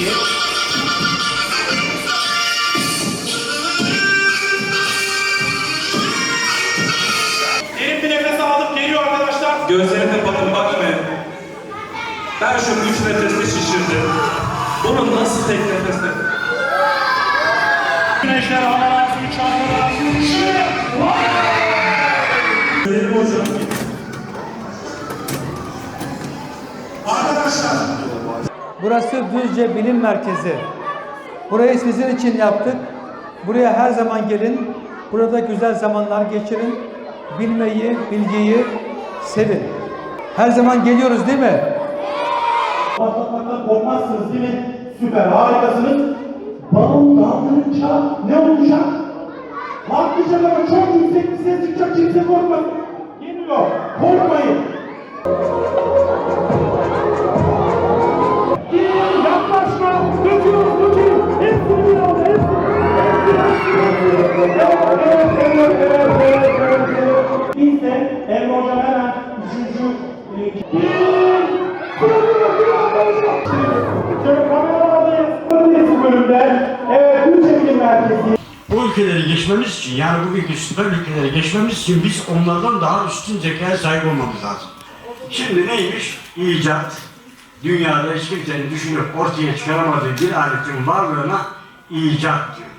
diye. Derin bir nefes alıp geliyor arkadaşlar. Gözlerine bakın bakmayın. Ben şu üç nefeste şişirdim. Bunu nasıl tek nefeste? Güneşler havalar, suyu çarpıyorlar. Görelim. Arkadaşlar, Burası Düzce Bilim Merkezi. Burayı sizin için yaptık. Buraya her zaman gelin. Burada güzel zamanlar geçirin. Bilmeyi, bilgiyi sevin. Her zaman geliyoruz değil mi? Patlatmaktan korkmazsınız değil mi? Süper, harikasınız. Balon dağılınca ne olacak? Patlayacak ama çok yüksek bir ses çıkacak. Kimse korkmasın. Geliyor. Korkmayın. Bu ülkeleri geçmemiz için yani bugünkü süper ülkeleri geçmemiz için biz onlardan daha üstün zekaya sahip olmamız lazım. Şimdi neymiş? İcat. Dünyada hiç kimsenin düşünüp ortaya çıkaramadığı bir aletin varlığına icat diyor.